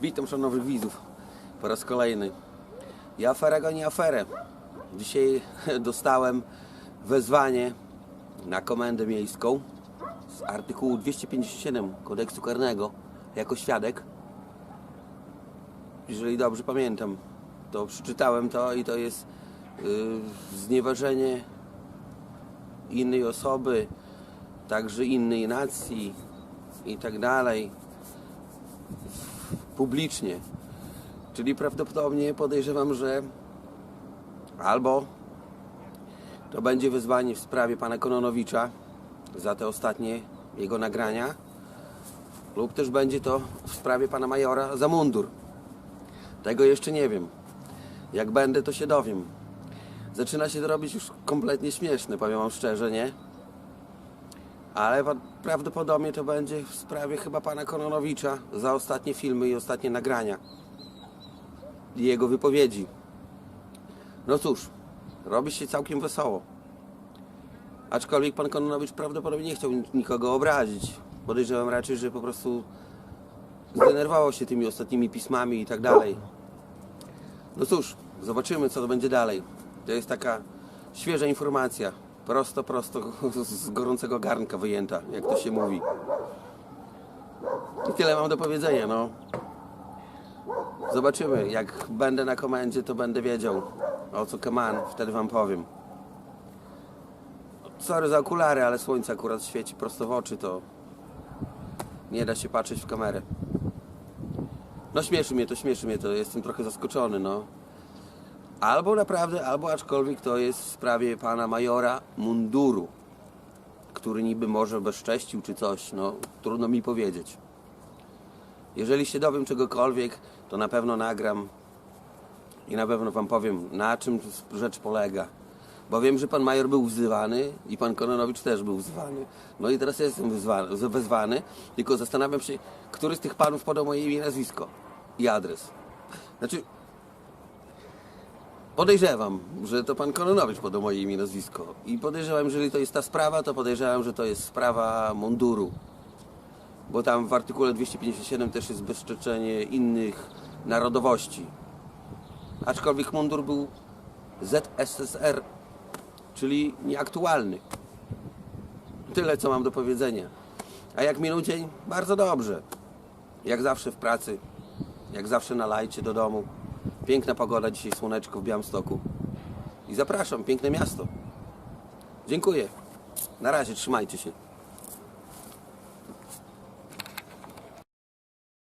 Witam szanownych widzów po raz kolejny. I afera goni aferę. Dzisiaj dostałem wezwanie na komendę miejską z artykułu 257 kodeksu karnego jako świadek. Jeżeli dobrze pamiętam, to przeczytałem to i to jest yy, znieważenie innej osoby, także innej nacji i tak dalej publicznie. Czyli prawdopodobnie podejrzewam, że albo to będzie wyzwanie w sprawie pana Kononowicza za te ostatnie jego nagrania, lub też będzie to w sprawie pana Majora za mundur. Tego jeszcze nie wiem. Jak będę, to się dowiem. Zaczyna się to robić już kompletnie śmieszne, powiem wam szczerze, nie? Ale prawdopodobnie to będzie w sprawie chyba pana Kononowicza za ostatnie filmy i ostatnie nagrania. Jego wypowiedzi. No cóż, robi się całkiem wesoło. Aczkolwiek pan Kononowicz prawdopodobnie nie chciał nik- nikogo obrazić. Podejrzewam raczej, że po prostu zdenerwował się tymi ostatnimi pismami i tak dalej. No cóż, zobaczymy co to będzie dalej. To jest taka świeża informacja. Prosto, prosto z gorącego garnka wyjęta, jak to się mówi. I tyle mam do powiedzenia, no. Zobaczymy. Jak będę na komendzie, to będę wiedział o co kaman, wtedy wam powiem. Sorry za okulary, ale słońce akurat świeci prosto w oczy, to nie da się patrzeć w kamerę. No śmieszy mnie to, śmieszy mnie to, jestem trochę zaskoczony, no. Albo naprawdę, albo aczkolwiek to jest w sprawie pana majora munduru, który niby może bezcześcił czy coś, no trudno mi powiedzieć. Jeżeli się dowiem czegokolwiek, to na pewno nagram i na pewno wam powiem, na czym rzecz polega. Bo wiem, że pan major był wzywany i pan Kononowicz też był wzywany. No i teraz ja jestem wyzwany, wezwany, tylko zastanawiam się, który z tych panów podał moje imię i nazwisko i adres. Znaczy, Podejrzewam, że to pan Kononowicz podał moje imię i nazwisko. I podejrzewam, jeżeli to jest ta sprawa, to podejrzewam, że to jest sprawa munduru. Bo tam w artykule 257 też jest bezczeczenie innych narodowości. Aczkolwiek mundur był ZSSR, czyli nieaktualny. Tyle, co mam do powiedzenia. A jak minął dzień? Bardzo dobrze. Jak zawsze w pracy, jak zawsze na lajcie do domu. Piękna pogoda, dzisiaj słoneczko w Białymstoku. I zapraszam, piękne miasto. Dziękuję. Na razie, trzymajcie się.